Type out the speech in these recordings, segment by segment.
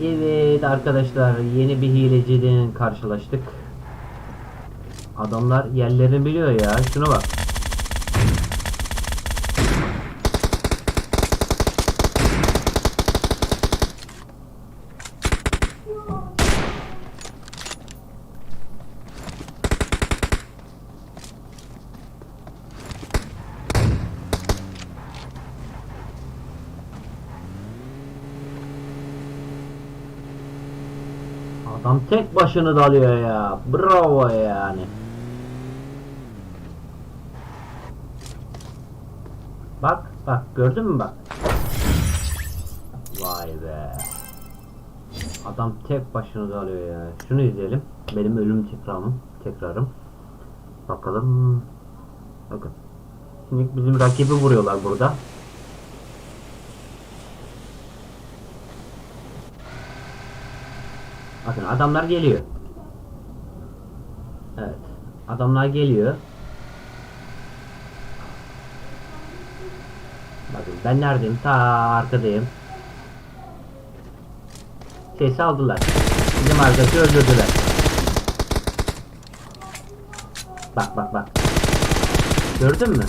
Evet arkadaşlar yeni bir hileciden karşılaştık. Adamlar yerlerini biliyor ya. Şuna bak. Adam tek başını dalıyor ya. Bravo yani. Bak bak gördün mü bak. Vay be. Adam tek başına dalıyor ya. Şunu izleyelim. Benim ölüm tekrarım. Tekrarım. Bakalım. Bakın. Şimdi bizim rakibi vuruyorlar burada. Bakın adamlar geliyor. Evet. Adamlar geliyor. Bakın ben neredeyim? Ta arkadayım. Sesi aldılar. Bizim arkadaşı öldürdüler. Bak bak bak. Gördün mü?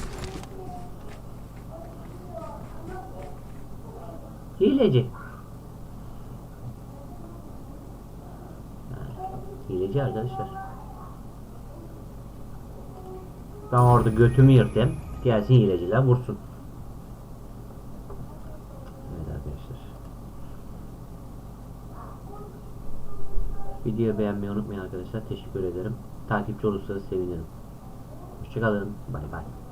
Hileci. Hileci arkadaşlar. Ben orada götümü yırtayım. Gelsin hileciler vursun. Evet arkadaşlar. Videoyu beğenmeyi unutmayın arkadaşlar. Teşekkür ederim. Takipçi olursanız sevinirim. Hoşçakalın. Bay bay.